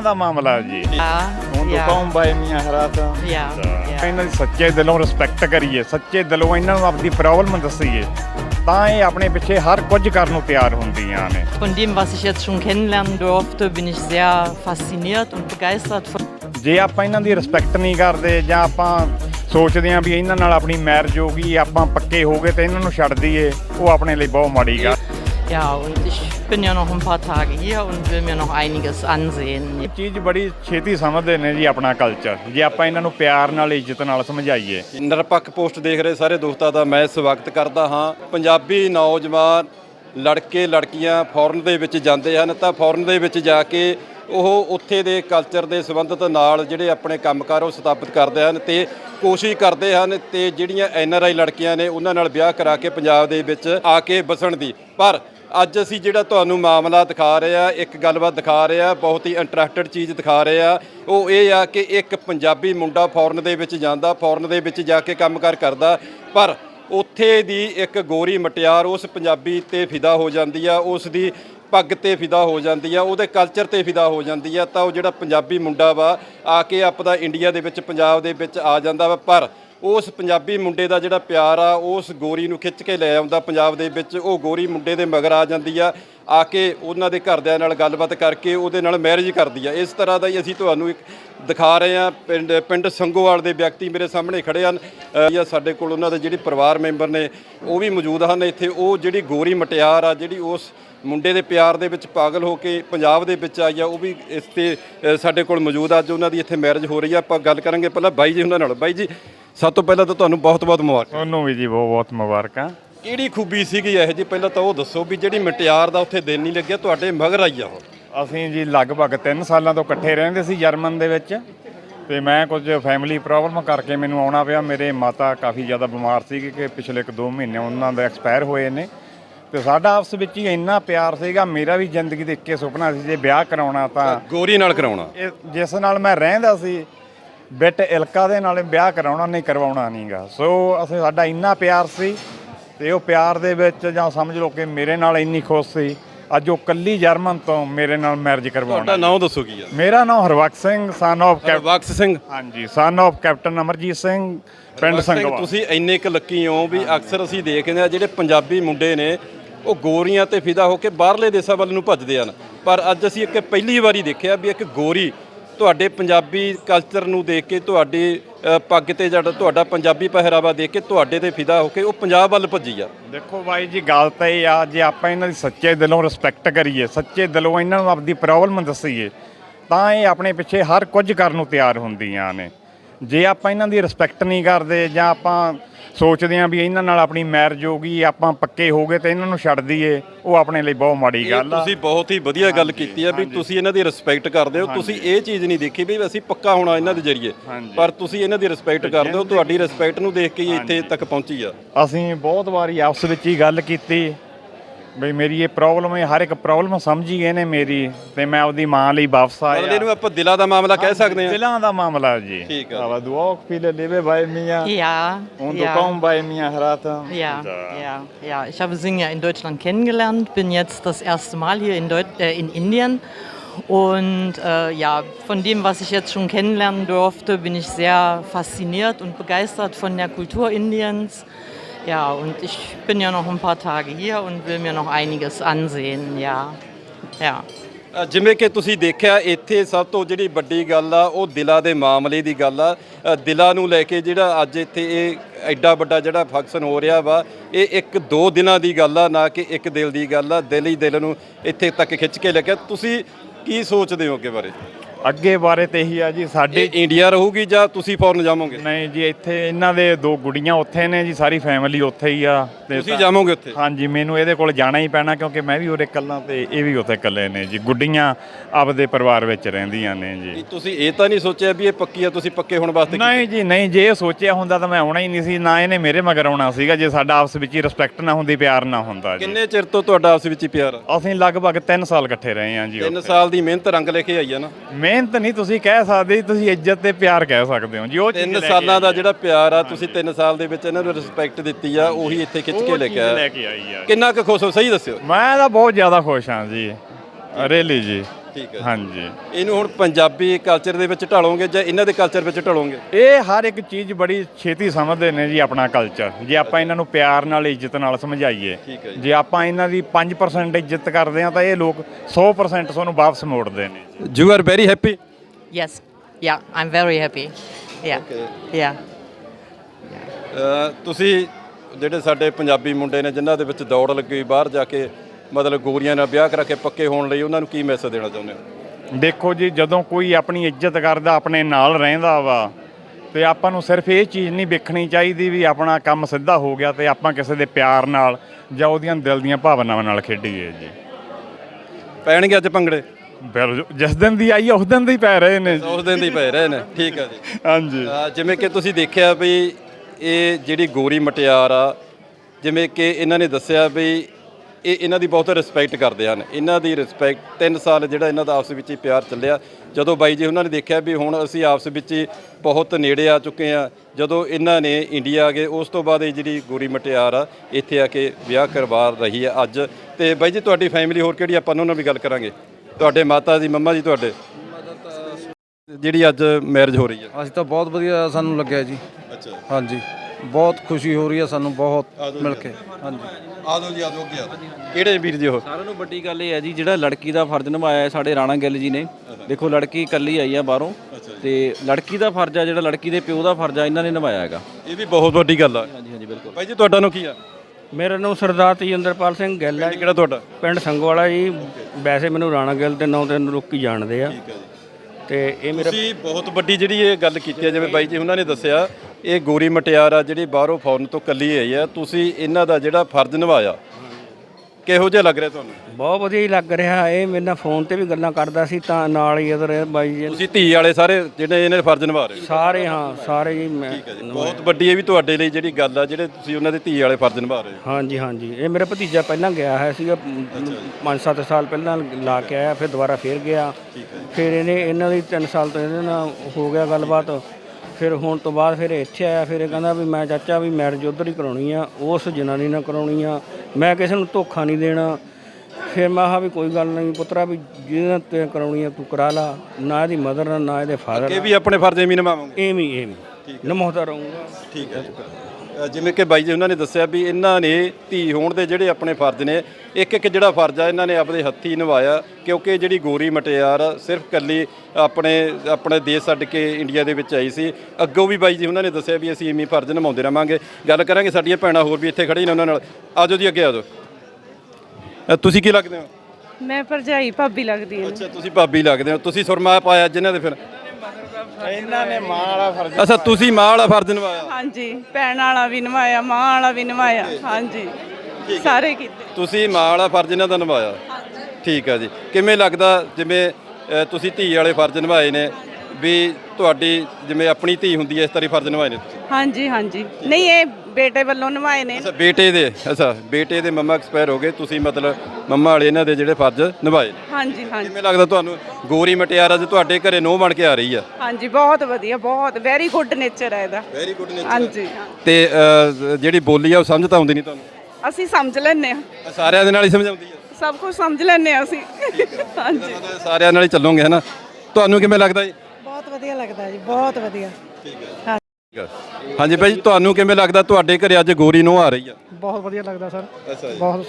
ਦਿਲਾਂ ਦਾ ਮਾਮਲਾ ਹੈ ਜੀ ਹੁਣ ja, ਕੌਮ ਬਾਈ ਮੀਆਂ ਹਰਾਤਾ। Ja, ja. ਇਹਨਾਂ ਦੀ ਸੱਚੇ ਦਿਲੋਂ ਰਿਸਪੈਕਟ ਕਰੀਏ ਸੱਚੇ ਦਿਲੋਂ ਇਹਨਾਂ ਨੂੰ ਆਪਣੀ ਪ੍ਰੋਬਲਮ ਦੱਸੀਏ ਤਾਂ ਇਹ ਆਪਣੇ ਪਿੱਛੇ ਹਰ ਕੁਝ ਕਰਨ ਨੂੰ ਤਿਆਰ ਹੁੰਦੀਆਂ ਨੇ। Von dem, was ich jetzt schon kennenlernen durfte, bin ich sehr fasziniert und begeistert von ਜੇ ਆਪਾਂ ਇਹਨਾਂ ਦੀ ਰਿਸਪੈਕਟ ਨਹੀਂ ਕਰਦੇ ਜਾਂ ਆਪਾਂ ਸੋਚਦੇ ਆਂ ਵੀ ਇਹਨਾਂ ਨਾਲ ਆਪਣੀ ਮੈਰਿਜ ਹੋਗੀ ਆਪਾਂ ਪੱਕੇ ਹੋ ਗਏ ਤੇ ਇਹਨਾਂ ਨੂੰ ਛੱਡ ਦਈਏ ਉਹ ਆਪਣੇ ਲਈ ਬਹੁਤ ਮਾੜੀ ਗੱਲ। Ja, und ich bin ja noch ein paar Tage hier und will mir noch einiges ansehen. ਇਹ ਚੀਜ਼ ਬੜੀ ਛੇਤੀ ਸਮਝਦੇ ਨੇ ਜੀ ਆਪਣਾ ਕਲਚਰ ਜੇ ਆਪਾਂ ਇਹਨਾਂ ਨੂੰ ਪਿਆਰ ਨਾਲ ਇੱਜ਼ਤ ਨਾਲ ਸਮਝਾਈਏ। ਨਿਰਪੱਖ ਪੋਸਟ ਦੇਖ ਰਹੇ ਸਾਰੇ ਦੋਸਤਾਂ ਦਾ ਮੈਂ ਸਵਾਗਤ ਕਰਦਾ ਹਾਂ। ਪੰਜਾਬੀ ਨੌਜਵਾਨ ਲੜਕੇ ਲੜਕੀਆਂ ਫੋਰਨ ਦੇ ਵਿੱਚ ਜਾਂਦੇ ਹਨ ਤਾਂ ਫੋਰਨ ਦੇ ਵਿੱਚ ਜਾ ਕੇ ਉਹ ਉੱਥੇ ਦੇ ਕਲਚਰ ਦੇ ਸੰਬੰਧਿਤ ਨਾਲ ਜਿਹੜੇ ਆਪਣੇ ਕੰਮਕਾਰ ਉਹ ਸਥਾਪਿਤ ਕਰਦੇ ਹਨ ਤੇ ਕੋਸ਼ਿਸ਼ ਕਰਦੇ ਹਨ ਤੇ ਜਿਹੜੀਆਂ ਐਨ ਆਰ ਆਈ ਲੜਕੀਆਂ ਨੇ ਉਹਨਾਂ ਨਾਲ ਵਿਆਹ ਕਰਾ ਕੇ ਪੰਜਾਬ ਦੇ ਵਿੱਚ ਆ ਕੇ ਵਸਣ ਦੀ। ਪਰ ਅੱਜ ਅਸੀਂ ਜਿਹੜਾ ਤੁਹਾਨੂੰ ਮਾਮਲਾ ਦਿਖਾ ਰਹੇ ਆ, ਇੱਕ ਗੱਲਬਾਤ ਦਿਖਾ ਰਹੇ ਆ, ਬਹੁਤ ਹੀ ਇੰਟਰਸਟਡ ਚੀਜ਼ ਦਿਖਾ ਰਹੇ ਆ। ਉਹ ਇਹ ਆ ਕਿ ਇੱਕ ਪੰਜਾਬੀ ਮੁੰਡਾ ਫੋਰਨ ਦੇ ਵਿੱਚ ਜਾਂਦਾ ਫੋਰਨ ਦੇ ਵਿੱਚ ਜਾ ਕੇ ਕੰਮਕਾਰ ਕਰਦਾ, ਪਰ ਉੱਥੇ ਦੀ ਇੱਕ ਗੋਰੀ ਮਟਿਆਰ ਉਸ ਪੰਜਾਬੀ ਤੇ ਫਿਦਾ ਹੋ ਜਾਂਦੀ ਆ, ਉਸ ਦੀ ਪੱਗ ਤੇ ਫਿਦਾ ਹੋ ਜਾਂਦੀ ਆ, ਉਹਦੇ ਕਲਚਰ ਤੇ ਫਿਦਾ ਹੋ ਜਾਂਦੀ ਆ, ਤਾਂ ਉਹ ਜਿਹੜਾ ਪੰਜਾਬੀ ਮੁੰਡਾ ਵਾ, ਆ ਕੇ ਆਪਦਾ ਇੰਡੀਆ ਦੇ ਵਿੱਚ, ਪੰਜਾਬ ਦੇ ਵਿੱਚ ਆ ਜਾਂਦਾ ਵਾ, ਪਰ ਉਸ ਪੰਜਾਬੀ ਮੁੰਡੇ ਦਾ ਜਿਹੜਾ ਪਿਆਰ ਆ, ਉਸ ਗੋਰੀ ਨੂੰ ਖਿੱਚ ਕੇ ਲੈ ਆਉਂਦਾ ਪੰਜਾਬ ਦੇ ਵਿੱਚ। ਉਹ ਗੋਰੀ ਮੁੰਡੇ ਦੇ ਮਗਰ ਆ ਜਾਂਦੀ ਆ ਆ ਕੇ ਉਹਨਾਂ ਦੇ ਘਰਦਿਆਂ ਨਾਲ ਗੱਲਬਾਤ ਕਰਕੇ ਉਹਦੇ ਨਾਲ ਮੈਰਿਜ ਕਰਦੀ ਆ। ਇਸ ਤਰ੍ਹਾਂ ਦਾ ਹੀ ਅਸੀਂ ਤੁਹਾਨੂੰ ਇੱਕ ਦਿਖਾ ਰਹੇ ਆ ਪਿੰਡ ਪਿੰਡ ਸੰਗੋਵਾਲ ਦੇ ਵਿਅਕਤੀ ਮੇਰੇ ਸਾਹਮਣੇ ਖੜੇ ਹਨ। ਜਾਂ ਸਾਡੇ ਕੋਲ ਉਹਨਾਂ ਦੇ ਜਿਹੜੇ ਪਰਿਵਾਰ ਮੈਂਬਰ ਨੇ, ਉਹ ਵੀ ਮੌਜੂਦ ਹਨ ਇੱਥੇ। ਉਹ ਜਿਹੜੀ ਗੋਰੀ ਮਟਿਆਰ ਆ, ਜਿਹੜੀ ਉਸ ਮੁੰਡੇ ਦੇ ਪਿਆਰ ਦੇ ਵਿੱਚ ਪਾਗਲ ਹੋ ਕੇ ਪੰਜਾਬ ਦੇ ਵਿੱਚ ਆਈ ਆ, ਉਹ ਵੀ ਇਸ ਤੇ ਸਾਡੇ ਕੋਲ ਮੌਜੂਦ ਆ। ਅੱਜ ਉਹਨਾਂ ਦੀ ਇੱਥੇ ਮੈਰਿਜ ਹੋ ਰਹੀ ਆ। ਆਪਾਂ ਗੱਲ ਕਰਾਂਗੇ ਪਹਿਲਾਂ ਬਾਈ ਜੀ ਉਹਨਾਂ ਨਾਲ। ਬਾਈ ਜੀ ਸਭ ਤੋਂ ਪਹਿਲਾਂ ਤਾਂ ਤੁਹਾਨੂੰ ਬਹੁਤ ਬਹੁਤ ਮੁਬਾਰਕ। ਉਹਨੂੰ ਵੀ ਜੀ ਬਹੁਤ ਬਹੁਤ ਮੁਬਾਰਕਾਂ। ਕਿਹੜੀ ਖੂਬੀ ਸੀਗੀ ਇਹ ਜੀ? ਪਹਿਲਾਂ ਤਾਂ ਉਹ ਦੱਸੋ ਵੀ ਜਿਹੜੀ ਮਟਿਆਰ ਦਾ ਉੱਥੇ ਦਿਨ ਨਹੀਂ ਲੱਗਿਆ ਤੁਹਾਡੇ ਮਗਰ ਆਈ ਆ ਉਹ। ਅਸੀਂ ਜੀ ਲਗਭਗ 3 ਸਾਲਾਂ ਤੋਂ ਇਕੱਠੇ ਰਹਿੰਦੇ ਸੀ ਜਰਮਨ ਦੇ ਵਿੱਚ ਤੇ ਮੈਂ ਕੁਝ ਫੈਮਿਲੀ ਪ੍ਰੋਬਲਮ ਕਰਕੇ ਮੈਨੂੰ ਆਉਣਾ ਪਿਆ। ਮੇਰੇ ਮਾਤਾ ਕਾਫੀ ਜ਼ਿਆਦਾ ਬਿਮਾਰ ਸੀ ਕਿ ਪਿਛਲੇ 1-2 ਮਹੀਨੇ ਉਹਨਾਂ ਦਾ ਐਕਸਪਾਇਰ ਹੋਏ ਨੇ ਤੇ ਸਾਡਾ ਆਪਸ ਵਿੱਚ ਹੀ ਇੰਨਾ ਪਿਆਰ ਸੀਗਾ। ਮੇਰਾ ਵੀ ਜ਼ਿੰਦਗੀ ਦੇ ਇੱਕੇ ਸੁਪਨਾ ਸੀ ਜੇ ਵਿਆਹ ਕਰਾਉਣਾ ਤਾਂ ਗੋਰੀ ਨਾਲ ਕਰਾਉਣਾ। ਇਹ ਜਿਸ ਨਾਲ ਮੈਂ ਰਹਿੰਦਾ ਸੀ ਬਿੱਟ ਇਲਕਾ ਦੇ ਨਾਲ ਵਿਆਹ ਕਰਾਉਣਾ ਨਹੀਂ ਕਰਵਾਉਣਾ ਨਹੀਂਗਾ ਸੋ ਅਸੀਂ ਸਾਡਾ ਇੰਨਾ ਪਿਆਰ ਸੀ ਤੇ ਉਹ ਪਿਆਰ ਦੇ ਵਿੱਚ ਜਾਂ ਸਮਝ ਲਓ ਕਿ ਮੇਰੇ ਨਾਲ ਇੰਨੀ ਖੁਸ਼ ਸੀ ਅੱਜ ਉਹ ਕੱਲੀ ਜਰਮਨ ਤੋਂ ਮੇਰੇ ਨਾਲ ਮੈਰਿਜ ਤੁਹਾਡਾ ਕਰਵਾਉਣਾ ਨਾਮ ਦੱਸੋ ਕੀ ਆ? ਮੇਰਾ ਨਾਮ Harvakat Singh son of captain works Singh. ਹਾਂਜੀ son of captain Amarjit Singh ਪਿੰਡ ਸਿੰਘ, ਸੰਗਵਾ। ਤੁਸੀਂ ਇੰਨੇ ਕੁ ਲੱਕੀ ਹੋ ਵੀ ਅਕਸਰ ਅਸੀਂ ਦੇਖਦੇ ਆ ਜਿਹੜੇ ਪੰਜਾਬੀ ਮੁੰਡੇ ਨੇ ਉਹ ਗੋਰੀਆਂ ਤੇ ਫਿਦਾ ਹੋ ਕੇ ਬਾਹਰਲੇ ਦੇਸ਼ਾਂ ਵੱਲ ਨੂੰ ਭੱਜਦੇ ਹਨ। ਪਰ ਅੱਜ ਅਸੀਂ ਇੱਕ ਪਹਿਲੀ ਵਾਰੀ ਦੇਖਿਆ ਵੀ ਇੱਕ ਗੋਰੀ ਤੁਹਾਡੇ ਪੰਜਾਬੀ ਕਲਚਰ ਨੂੰ ਦੇਖ ਕੇ ਤੁਹਾਡੀ ਪੱਗ ਤੇ ਜਿਹੜਾ ਤੁਹਾਡਾ ਪੰਜਾਬੀ ਪਹਿਰਾਵਾ ਦੇਖ ਕੇ ਤੁਹਾਡੇ ਤੇ ਫਿਦਾ ਹੋ ਕੇ ਉਹ ਪੰਜਾਬ ਵੱਲ ਭੱਜੀ ਆ। ਦੇਖੋ ਬਾਈ ਜੀ, ਗੱਲ ਤਾਂ ਇਹ ਆ, ਜੇ ਆਪਾਂ ਇਹਨਾਂ ਦੀ ਸੱਚੇ ਦਿਲੋਂ ਰਿਸਪੈਕਟ ਕਰੀਏ, ਸੱਚੇ ਦਿਲੋਂ ਇਹਨਾਂ ਨੂੰ ਆਪਦੀ ਪ੍ਰੋਬਲਮ ਦੱਸੀਏ, ਤਾਂ ਇਹ ਆਪਣੇ ਪਿੱਛੇ ਹਰ ਕੁਝ ਕਰਨ ਨੂੰ ਤਿਆਰ ਹੁੰਦੀਆਂ ਨੇ। ਜੇ ਆਪਾਂ ਇਹਨਾਂ ਦੀ ਰਿਸਪੈਕਟ ਨਹੀਂ ਕਰਦੇ ਜਾਂ ਆਪਾਂ ਸੋਚਦੇ ਆਂ ਵੀ ਇਹਨਾਂ ਨਾਲ ਆਪਣੀ ਮੈਰਿਜ ਹੋਗੀ ਆਪਾਂ ਪੱਕੇ ਹੋ ਗਏ ਤੇ ਇਹਨਾਂ ਨੂੰ ਛੱਡ ਦਈਏ ਉਹ ਆਪਣੇ ਲਈ ਬਹੁਤ ਮਾੜੀ ਗੱਲ ਆ। ਤੁਸੀਂ ਬਹੁਤ ਹੀ ਵਧੀਆ ਗੱਲ ਕੀਤੀ ਆ ਵੀ ਤੁਸੀਂ ਇਹਨਾਂ ਦੀ ਰਿਸਪੈਕਟ ਕਰਦੇ ਹੋ ਤੁਸੀਂ ਇਹ ਚੀਜ਼ ਨਹੀਂ ਦੇਖੀ ਵੀ ਅਸੀਂ ਪੱਕਾ ਹੋਣਾ ਇਹਨਾਂ ਦੇ ਜਰੀਏ। ਪਰ ਤੁਸੀਂ ਇਹਨਾਂ ਦੀ ਰਿਸਪੈਕਟ ਕਰਦੇ ਹੋ ਤੁਹਾਡੀ ਰਿਸਪੈਕਟ ਨੂੰ ਦੇਖ ਕੇ ਹੀ ਇੱਥੇ ਤੱਕ ਪਹੁੰਚੀ ਆ। ਅਸੀਂ ਬਹੁਤ ਵਾਰੀ ਆਪਸ ਵਿੱਚ ਹੀ ਗੱਲ ਕੀਤੀ ਬਈ ਮੇਰੀ ਇਹ ਪ੍ਰੋਬਲਮ ਹੈ ਹਰ ਇੱਕ ਪ੍ਰੋਬਲਮ ਸਮਝੀ ਗਏ ਨੇ ਮੇਰੀ ਤੇ ਮੈਂ ਆਪਦੀ ਮਾਂ ਲਈ ਵਾਪਸ ਮਤਲਬ ਆਇਆ ਇਹਨੂੰ ਆਪਾਂ ਦਿਲਾਂ ਦਾ ਮਾਮਲਾ ਕਹਿ ਸਕਦੇ ਹਾਂ ਦਿਲਾਂ ਦਾ ਮਾਮਲਾ ਹੈ ਜੀ ਠੀਕ ਆ। Aber du auch viele liebe bei mir Ja, und du ja. kommst bei mir Herata. Ja, ja, ja. Ich habe Singen ja in Deutschland kennengelernt, bin jetzt das erste Mal hier in, Deut äh, in Indien. Und äh, ja, von dem, was ich jetzt schon kennenlernen durfte, bin ich sehr fasziniert und begeistert von der Kultur Indiens. Ja, und ich bin ja noch ein paar Tage hier und will mir noch einiges ansehen. Ja, ja. ਅ, ਜਿਵੇਂ ਕਿ ਤੁਸੀਂ ਦੇਖਿਆ ਇੱਥੇ ਸਭ ਤੋਂ ਜਿਹੜੀ ਵੱਡੀ ਗੱਲ ਆ ਉਹ ਦਿਲਾਂ ਦੇ ਮਾਮਲੇ ਦੀ ਗੱਲ ਆ ਅ, ਦਿਲਾਂ ਨੂੰ ਲੈ ਕੇ ਜਿਹੜਾ ਅੱਜ ਇੱਥੇ ਇਹ ਐਡਾ ਵੱਡਾ ਜਿਹੜਾ ਫੰਕਸ਼ਨ ਹੋ ਰਿਹਾ ਵਾ ਇਹ ਇੱਕ ਦੋ ਦਿਨਾਂ ਦੀ ਗੱਲ ਆ ਨਾ ਕਿ ਇੱਕ ਦਿਲ ਦੀ ਗੱਲ ਆ ਦਿਲ ਹੀ ਦਿਲ ਨੂੰ ਇੱਥੇ ਤੱਕ ਖਿੱਚ ਕੇ ਲੈ ਕੇ ਤੁਸੀਂ ਕੀ ਸੋਚਦੇ ਹੋ ਅੱਗੇ ਬਾਰੇ ਅੱਗੇ ਬਾਰੇ ਤੇ ਇਹੀ ਆ ਜੀ ਸਾਡੇ ਇਹ ਇੰਡੀਆ ਰਹੂਗੀ ਜਾਂ ਤੁਸੀਂ ਫੌਰਨ ਜਾਵੋਗੇ? ਨਹੀਂ ਜੀ ਇੱਥੇ ਇਹਨਾਂ ਦੇ ਦੋ ਗੁੱਡੀਆਂ ਉੱਥੇ ਨੇ ਜੀ ਸਾਰੀ ਫੈਮਿਲੀ ਉੱਥੇ ਹੀ ਆ ਤੇ ਤੁਸੀਂ ਜਾਵੋਗੇ ਉੱਥੇ? ਹਾਂਜੀ ਮੈਨੂੰ ਇਹਦੇ ਕੋਲ ਜਾਣਾ ਹੀ ਪੈਣਾ ਕਿਉਂਕਿ ਮੈਂ ਵੀ ਉਰੇ ਇਕੱਲਾ ਤੇ ਇਹ ਵੀ ਉੱਥੇ ਇਕੱਲੇ ਨੇ ਜੀ। ਗੁੱਡੀਆਂ ਆਪਦੇ ਪਰਿਵਾਰ ਵਿੱਚ ਰਹਿੰਦੀਆਂ ਨੇ ਜੀ। ਤੁਸੀਂ ਇਹ ਤਾਂ ਨਹੀਂ ਸੋਚਿਆ ਵੀ ਇਹ ਪੱਕੀ ਆ ਤੁਸੀਂ ਪੱਕੇ ਹੋਣ ਵਾਸਤੇ ਨਹੀਂ ਜੀ ਨਹੀਂ ਜੇ ਇਹ ਸੋਚਿਆ ਹੁੰਦਾ ਤਾਂ ਮੈਂ ਆਉਣਾ ਹੀ ਨਹੀਂ ਸੀ ਨਾ ਇਹਨੇ ਮੇਰੇ ਮਗਰ ਆਉਣਾ ਸੀਗਾ ਜੇ ਸਾਡਾ ਆਪਸ ਵਿੱਚ ਹੀ ਰਿਸਪੈਕਟ ਨਾ ਹੁੰਦੀ ਪਿਆਰ ਨਾ ਹੁੰਦਾ ਜੀ। ਕਿੰਨੇ ਚਿਰ ਤੋਂ ਤੁਹਾਡਾ ਆਪਸ ਵਿੱਚ ਹੀ ਪਿਆਰ ਆ? ਅਸੀਂ ਲਗਭਗ 3 ਸਾਲ ਇਕੱਠੇ ਰਹੇ ਹਾਂ ਜੀ ਤਿੰਨ ਸਾਲ ਦੀ ਮਿਹਨਤ ਰੰਗ ਲੈ ਕੇ ਆਈ ਆ ਨਾ। ਮਿਹਨਤ ਨਹੀਂ ਤੁਸੀਂ ਕਹਿ ਸਕਦੇ ਤੁਸੀਂ ਇੱਜ਼ਤ ਤੇ ਪਿਆਰ ਕਹਿ ਸਕਦੇ ਹੋ ਜੀ ਉਹ ਚੀਜ਼ ਤਿੰਨ ਲੈ ਕੇ ਸਾਲਾਂ ਦਾ ਜਿਹੜਾ ਪਿਆਰ ਆ ਤੁਸੀਂ ਤਿੰਨ ਸਾਲ ਦੇ ਵਿੱਚ ਇਹਨਾਂ ਨੂੰ ਰਿਸਪੈਕਟ ਦਿੱਤੀ ਆ ਉਹੀ ਇੱਥੇ ਖਿੱਚ ਕੇ ਲੈ ਕੇ ਆਇਆ। ਲੈ ਕੇ ਆਈ ਆ। ਕਿੰਨਾ ਕੁ ਖੁਸ਼ ਹੋ? ਸਹੀ ਦੱਸਿਓ। ਮੈਂ ਤਾਂ ਬਹੁਤ ਜ਼ਿਆਦਾ ਖੁਸ਼ ਹਾਂ ਜੀ ਰੇਲੀ ਜੀ। ਠੀਕ ਹੈ ਹਾਂਜੀ। ਇਹਨੂੰ ਹੁਣ ਪੰਜਾਬੀ ਕਲਚਰ ਦੇ ਵਿੱਚ ਢਾਲੋਗੇ ਜਾਂ ਇਹਨਾਂ ਦੇ ਕਲਚਰ ਵਿੱਚ ਢਾਲੋਗੇ? ਇਹ ਹਰ ਇੱਕ ਚੀਜ਼ ਬੜੀ ਛੇਤੀ ਸਮਝਦੇ ਨੇ ਜੀ ਆਪਣਾ ਕਲਚਰ ਜੇ ਆਪਾਂ ਇਹਨਾਂ ਨੂੰ ਪਿਆਰ ਨਾਲ ਇੱਜ਼ਤ ਨਾਲ ਸਮਝਾਈਏ ਠੀਕ ਹੈ ਜੀ। ਜੇ ਆਪਾਂ ਇਹਨਾਂ ਦੀ 5% ਇੱਜ਼ਤ ਕਰਦੇ ਆ ਤਾਂ ਇਹ ਲੋਕ 100% ਤੁਹਾਨੂੰ ਵਾਪਸ ਮੋੜਦੇ ਨੇ। You are very happy Yes, yeah, I'm very happy. Yeah, Okay. yeah. ਤੁਸੀਂ ਜਿਹੜੇ ਸਾਡੇ ਪੰਜਾਬੀ ਮੁੰਡੇ ਨੇ ਜਿਨ੍ਹਾਂ ਦੇ ਵਿੱਚ ਦੌੜ ਲੱਗੀ ਹੋਈ ਬਾਹਰ ਜਾ ਕੇ ਮਤਲਬ ਗੋਰੀਆਂ ਨਾਲ ਵਿਆਹ ਕਰਾ ਕੇ ਪੱਕੇ ਹੋਣ ਲਈ ਉਹਨਾਂ ਨੂੰ ਕੀ ਮੈਸੇਜ ਦੇਣਾ ਚਾਹੁੰਦੇ ਹੋ? ਦੇਖੋ ਜੀ ਜਦੋਂ ਕੋਈ ਆਪਣੀ ਇੱਜ਼ਤ ਕਰਦਾ ਆਪਣੇ ਨਾਲ ਰਹਿੰਦਾ ਵਾ ਤੇ ਆਪਾਂ ਨੂੰ ਸਿਰਫ ਇਹ ਚੀਜ਼ ਨਹੀਂ ਵੇਖਣੀ ਚਾਹੀਦੀ ਵੀ ਆਪਣਾ ਕੰਮ ਸਿੱਧਾ ਹੋ ਗਿਆ ਤੇ ਆਪਾਂ ਕਿਸੇ ਦੇ ਪਿਆਰ ਨਾਲ ਜਾਂ ਉਹਦੀਆਂ ਦਿਲ ਦੀਆਂ ਭਾਵਨਾਵਾਂ ਨਾਲ ਖੇਡੀਏ ਜੀ। ਪੈਣਗੇ ਅੱਜ ਭੰਗੜੇ? ਬਿਲ- ਜਿਸ ਦਿਨ ਦੀ ਆਈ ਆ, ਉਸ ਦਿਨ ਦੇ ਹੀ ਪੈ ਰਹੇ ਨੇ ਜੀ। ਉਸ ਦਿਨ ਦੀ ਪਏ ਰਹੇ ਨੇ ਠੀਕ ਹੈ ਜੀ। ਹਾਂਜੀ। ਜਿਵੇਂ ਕਿ ਤੁਸੀਂ ਦੇਖਿਆ ਵੀ ਇਹ ਜਿਹੜੀ ਗੋਰੀ ਮਟਿਆਰ ਆ ਜਿਵੇਂ ਕਿ ਇਹਨਾਂ ਨੇ ਦੱਸਿਆ ਵੀ ਇਹ ਇਹਨਾਂ ਦੀ ਬਹੁਤ ਰਿਸਪੈਕਟ ਕਰਦੇ ਹਨ। ਇਹਨਾਂ ਦੀ ਰਿਸਪੈਕਟ 3 ਸਾਲ ਜਿਹੜਾ ਇਹਨਾਂ ਦਾ ਆਪਸ ਵਿੱਚ ਹੀ ਪਿਆਰ ਚੱਲਿਆ। ਜਦੋਂ ਬਾਈ ਜੀ ਉਹਨਾਂ ਨੇ ਦੇਖਿਆ ਵੀ ਹੁਣ ਅਸੀਂ ਆਪਸ ਵਿੱਚ ਹੀ ਬਹੁਤ ਨੇੜੇ ਆ ਚੁੱਕੇ ਆ ਜਦੋਂ ਇਹਨਾਂ ਨੇ ਇੰਡੀਆ ਆ ਗਏ ਉਸ ਤੋਂ ਬਾਅਦ ਇਹ ਜਿਹੜੀ ਗੋਰੀ ਮਟਿਆਰ ਆ ਇੱਥੇ ਆ ਕੇ ਵਿਆਹ ਕਰਵਾ ਰਹੀ ਹੈ ਅੱਜ। ਤੇ ਬਾਈ ਜੀ ਤੁਹਾਡੀ ਫੈਮਿਲੀ ਹੋਰ ਕਿਹੜੀ ਆਪਾਂ ਉਹਨਾਂ ਨਾਲ ਵੀ ਗੱਲ ਕਰਾਂਗੇ? ਤੁਹਾਡੇ ਮਾਤਾ ਜੀ ਮੰਮਾ ਜੀ ਤੁਹਾਡੇ? ਜਿਹੜੀ ਅੱਜ ਮੈਰਿਜ ਹੋ ਰਹੀ ਹੈ ਅਸੀਂ ਤਾਂ ਬਹੁਤ ਵਧੀਆ ਸਾਨੂੰ ਲੱਗਿਆ ਜੀ। ਅੱਛਾ। ਹਾਂਜੀ। ਬਹੁਤ ਖੁਸ਼ੀ ਹੋ ਰਹੀ ਹੈ ਸਾਨੂੰ ਬਹੁਤ ਮਿਲ ਕੇ। ਹਾਂਜੀ। ਆਜੋ ਜੀ ਆਜੋ ਅੱਗੇ ਕਿਹੜੇ ਵੀਰ ਜੀ ਉਹ? ਸਾਰਿਆਂ ਨੂੰ ਵੱਡੀ ਗੱਲ ਇਹ ਹੈ ਜੀ ਜਿਹੜਾ ਲੜਕੀ ਦਾ ਫਰਜ਼ ਨਿਭਾਇਆ ਹੈ ਸਾਡੇ ਰਾਣਾ ਗਿੱਲ ਜੀ ਨੇ। ਦੇਖੋ ਲੜਕੀ ਇਕੱਲੀ ਆਈ ਆ ਬਾਹਰੋਂ ਤੇ ਲੜਕੀ ਦਾ ਫਰਜ਼ ਆ ਜਿਹੜਾ ਲੜਕੀ ਦੇ ਪਿਓ ਦਾ ਫਰਜ਼ ਆ ਇਹਨਾਂ ਨੇ ਨਿਭਾਇਆ ਹੈਗਾ। ਇਹ ਵੀ ਬਹੁਤ ਵੱਡੀ ਗੱਲ ਆ। ਹਾਂਜੀ ਹਾਂਜੀ ਬਿਲਕੁਲ। ਭਾਈ ਜੀ ਤੁਹਾਡਾ ਨੂੰ ਕੀ ਆ? ਮੇਰਾ ਨਾਮ ਸਰਦਾਰ ਤੇਜਿੰਦਰਪਾਲ ਸਿੰਘ ਗਿੱਲ ਹੈ। ਕਿਹੜਾ ਤੁਹਾਡਾ? ਪਿੰਡ ਸੰਗੋਵਾਲਾ ਜੀ। ਵੈਸੇ ਮੈਨੂੰ ਰਾਣਾ ਗਿੱਲ ਦੇ ਨਾਂ ਤੇ ਲੋਕੀ ਜਾਣਦੇ ਆ। ਤੇ ਇਹ ਮੇਰਾ ਤੁਸੀਂ ਬਹੁਤ ਵੱਡੀ ਜਿਹੜੀ ਇਹ ਗੱਲ ਕੀਤੀ ਹੈ ਜਿਵੇਂ ਬਾਈ ਜੀ ਉਹਨਾਂ ਨੇ ਦੱਸਿਆ ਇਹ ਗੋਰੀ ਮਟਿਆਰ ਆ ਜਿਹੜੀ ਬਾਹਰੋਂ ਫੌਰਨ ਤੋਂ ਕੱਲੀ ਆਈ ਆ। ਤੁਸੀਂ ਇਹਨਾਂ ਦਾ ਜਿਹੜਾ ਫਰਜ਼ ਨਿਭਾਇਆ ਕਿਹੋ ਜਿਹਾ ਲੱਗ ਰਿਹਾ ਤੁਹਾਨੂੰ? ਬਹੁਤ ਵਧੀਆ ਹੀ ਲੱਗ ਰਿਹਾ। ਇਹ ਮੇਰੇ ਨਾਲ ਫੋਨ ਤੇ ਵੀ ਗੱਲਾਂ ਕਰਦਾ ਸੀ ਤਾਂ ਨਾਲ ਹੀ ਇਧਰ ਬਾਈ ਜੀ। ਤੁਸੀਂ ਧੀ ਵਾਲੇ ਸਾਰੇ ਜਿਹੜੇ ਇਹਨੇ ਫਰਜ਼ ਨਿਭਾ ਰਹੇ ਹੋ? ਸਾਰੇ ਹਾਂ ਸਾਰੇ ਜੀ ਮੈਂ ਬਹੁਤ ਵੱਡੀ ਇਹ ਵੀ ਤੁਹਾਡੇ ਲਈ ਜਿਹੜੀ ਗੱਲ ਆ ਜਿਹੜੇ ਤੁਸੀਂ ਉਹਨਾਂ ਦੇ ਧੀ ਵਾਲੇ ਫਰਜ਼ ਨਿਭਾ ਰਹੇ ਹੋ। ਹਾਂਜੀ ਹਾਂਜੀ। ਇਹ ਮੇਰਾ ਭਤੀਜਾ ਪਹਿਲਾਂ ਗਿਆ ਹੈ ਸੀਗਾ 5-7 ਸਾਲ ਪਹਿਲਾਂ ਲਾ ਕੇ ਆਇਆ ਫਿਰ ਦੁਬਾਰਾ ਫੇਰ ਗਿਆ। ਫਿਰ ਇਹਨੇ ਇਹਨਾਂ ਦੀ 3 ਸਾਲ ਤੋਂ ਇਹਦੇ ਨਾਲ ਹੋ ਗਿਆ ਗੱਲਬਾਤ। ਫਿਰ ਹੁਣ ਤੋਂ ਬਾਅਦ ਫਿਰ ਇੱਥੇ ਆਇਆ ਫਿਰ ਇਹ ਕਹਿੰਦਾ ਵੀ ਮੈਂ ਚਾਚਾ ਵੀ ਮੈਰਿਜ ਉਧਰ ਹੀ ਕਰਾਉਣੀ ਆ ਉਸ ਜਨਾਨੀ ਨਾਲ ਕਰਾਉਣੀ ਆ ਮੈਂ ਕਿਸੇ ਨੂੰ ਧੋਖਾ ਨਹੀਂ ਦੇਣਾ। ਫਿਰ ਮੈਂ ਕਿਹਾ ਵੀ ਕੋਈ ਗੱਲ ਨਹੀਂ ਪੁੱਤਰਾ ਵੀ ਜਿਹਨਾਂ ਤੇ ਕਰਾਉਣੀ ਆ ਤੂੰ ਕਰਾ ਲਾ ਨਾ ਇਹਦੀ ਮਦਰ ਨਾ ਇਹਦੇ ਫਾਦਰ ਇਹ ਵੀ ਆਪਣੇ ਫਰਜ਼ ਐਵੇਂ ਨਿਭਾਵੋਗੇ? ਐਵੇਂ ਐਵੇਂ। ਨਿਭਾਉਂਦਾ ਰਹੂੰਗਾ। ਠੀਕ ਹੈ। ਜਿਵੇਂ ਕਿ ਬਾਈ ਜੀ ਉਹਨਾਂ ਨੇ ਦੱਸਿਆ ਵੀ ਇਹਨਾਂ ਨੇ ਧੀ ਹੋਣ ਦੇ ਜਿਹੜੇ ਆਪਣੇ ਫਰਜ਼ ਨੇ ਇੱਕ ਇੱਕ ਜਿਹੜਾ ਫਰਜ਼ ਆ ਇਹਨਾਂ ਨੇ ਆਪਣੇ ਹੱਥੀ ਨਿਭਾਇਆ ਕਿਉਂਕਿ ਜਿਹੜੀ ਗੋਰੀ ਮਟਿਆਰ ਸਿਰਫ ਕੱਲੀ ਆਪਣੇ ਆਪਣੇ ਦੇਸ਼ ਛੱਡ ਕੇ ਇੰਡੀਆ ਦੇ ਵਿੱਚ ਆਈ ਸੀ। ਅੱਗੋਂ ਵੀ ਬਾਈ ਜੀ ਉਹਨਾਂ ਨੇ ਦੱਸਿਆ ਵੀ ਅਸੀਂ ਇਵੇਂ ਫਰਜ਼ ਨਿਭਾਉਂਦੇ ਰਵਾਂਗੇ ਗੱਲ ਕਰਾਂਗੇ ਸਾਡੀਆਂ ਭੈਣਾਂ ਹੋਰ ਵੀ ਇੱਥੇ ਖੜੀਆਂ ਨੇ ਉਹਨਾਂ ਨਾਲ। ਆਜੋ ਜੀ ਅੱਗੇ ਆਜੋ। ਤੁਸੀਂ ਕੀ ਲੱਗਦੇ ਹੋ? ਮੈਂ ਭਰਜਾਈ ਭਾਬੀ ਲੱਗਦੀ ਹਾਂ ਅੱਛਾ ਤੁਸੀਂ ਭਾਬੀ ਲੱਗਦੇ ਹੋ। ਤੁਸੀਂ ਸੁਰਮਾ ਪਾਇਆ ਜਿਨ੍ਹਾਂ ਦੇ ਫਿਰ? ਇਹਨਾਂ ਨੇ ਮਾਂ ਵਾਲਾ ਫਰਜ਼ ਅੱਛਾ ਤੁਸੀਂ ਮਾਂ ਵਾਲਾ ਫਰਜ਼ ਨਿਭਾਇਆ? ਹਾਂਜੀ ਭੈਣ ਵਾਲਾ ਵੀ ਨਿਭਾਇਆ ਮਾਂ ਵਾਲਾ ਵੀ ਨਿਭਾਇਆ ਹਾਂਜੀ। ਸਾਰੇ ਕੀਤੇ। ਤੁਸੀਂ ਮਾਂ ਵਾਲਾ ਫਰਜ਼ ਇਹਨਾਂ ਦਾ ਨਿਭਾਇਆ? ਠੀਕ ਆ ਜੀ। ਕਿਵੇਂ ਲੱਗਦਾ ਜਿਵੇਂ ਅ, ਤੁਸੀਂ ਧੀ ਵਾਲੇ ਫਰਜ਼ ਨਿਭਾਏ ਨੇ ਵੀ ਤੁਹਾਡੀ ਜਿਵੇਂ ਆਪਣੀ ਧੀ ਹੁੰਦੀ ਹੈ ਇਸ ਤਰ੍ਹਾਂ ਹੀ ਫਰਜ਼ ਨਿਭਾਏ ਨੇ ਤੁਸੀਂ? ਹਾਂਜੀ ਹਾਂਜੀ। ਨਹੀਂ ਇਹ ਬੇਟੇ ਵੱਲੋਂ ਨਿਭਾਏ ਨੇ। ਅੱਛਾ ਬੇਟੇ ਦੇ ਅੱਛਾ ਬੇਟੇ ਦੇ ਮੰਮਾ ਐਕਸਪਾਇਰ ਹੋ ਗਏ ਤੁਸੀਂ ਮਤਲਬ ਮੰਮਾ ਵਾਲੇ ਇਹਨਾਂ ਦੇ ਜਿਹੜੇ ਫਰਜ਼ ਨਿਭਾਏ ਨੇ। ਹਾਂਜੀ ਹਾਂਜੀ। ਕਿਵੇਂ ਲੱਗਦਾ ਤੁਹਾਨੂੰ ਗੋਰੀ ਮਟਿਆਰ ਅੱਜ ਤੁਹਾਡੇ ਘਰੇ ਨੋ ਬਣ ਕੇ ਆ ਰਹੀ ਆ? ਹਾਂਜੀ ਬਹੁਤ ਵਧੀਆ ਬਹੁਤ ਵੈਰੀ ਗੁੱਡ ਨੇਚਰ ਹੈ ਇਹਦਾ। ਵੈਰੀ ਗੁੱਡ ਹਾਂਜੀ ਤੇ ਜਿਹੜੀ ਬੋਲੀ ਆ ਉਹ ਸਮਝ ਤਾਂ ਆਉਂਦੀ ਨਹੀਂ ਤੁਹਾਨੂੰ? ਅਸੀਂ ਸਮਝ ਹਾਂ। ਅ, ਸਾਰਿਆਂ ਦੇ ਨਾਲ ਹੀ ਸਮਝਾਉਂਦੀ ਆ? ਸਭ ਕੁਝ ਸਮਝ ਲੈਂਦੇ ਹਾਂ ਅਸੀਂ। ਹਾਂਜੀ। ਮਤਲਬ ਸਾਰਿਆਂ ਨਾਲ ਹੀ ਚੱਲੋਗੇ ਹਨਾ? ਤੁਹਾਨੂੰ ਕਿਵੇਂ ਲੱਗਦਾ ਜੀ? ਬਹੁਤ ਵਧੀਆ ਲੱਗਦਾ ਜੀ ਬਹੁਤ ਵਧੀਆ। ਹਾਂਜੀ ਭਾਈ ਜੀ, ਤੁਹਾਨੂੰ ਕਿਵੇਂ ਲੱਗਦਾ? ਤੁਹਾਡੇ ਘਰੇ ਅੱਜ ਗੋਰੀ ਨੂੰ ਆ ਰਹੀ ਆ। ਬਹੁਤ ਵਧੀਆ ਲੱਗਦਾ ਸਰ। ਅੱਛਾ ਜੀ। ਬਹੁਤ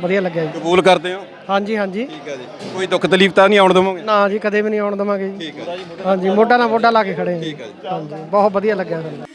ਵਧੀਆ ਲੱਗਿਆ ਜੀ। ਕਬੂਲ ਕਰਦੇ ਹੋ? ਹਾਂਜੀ ਹਾਂਜੀ। ਠੀਕ ਹੈ ਜੀ। ਕੋਈ ਦੁੱਖ ਤਕਲੀਫ ਤਾਂ ਨਹੀਂ ਆਉਣ ਦੇਵੋਗੇ? ਨਾ ਜੀ ਕਦੇ ਵੀ ਨਹੀਂ ਆਉਣ ਦਵਾਂਗੇ ਜੀ। ਹਾਂਜੀ ਮੋਢਾ ਨਾਲ ਮੋਢਾ ਲਾ ਕੇ ਖੜੇ ਹਾਂ ਜੀ। ਹਾਂਜੀ ਬਹੁਤ ਵਧੀਆ ਲੱਗਿਆ ਸਾਨੂੰ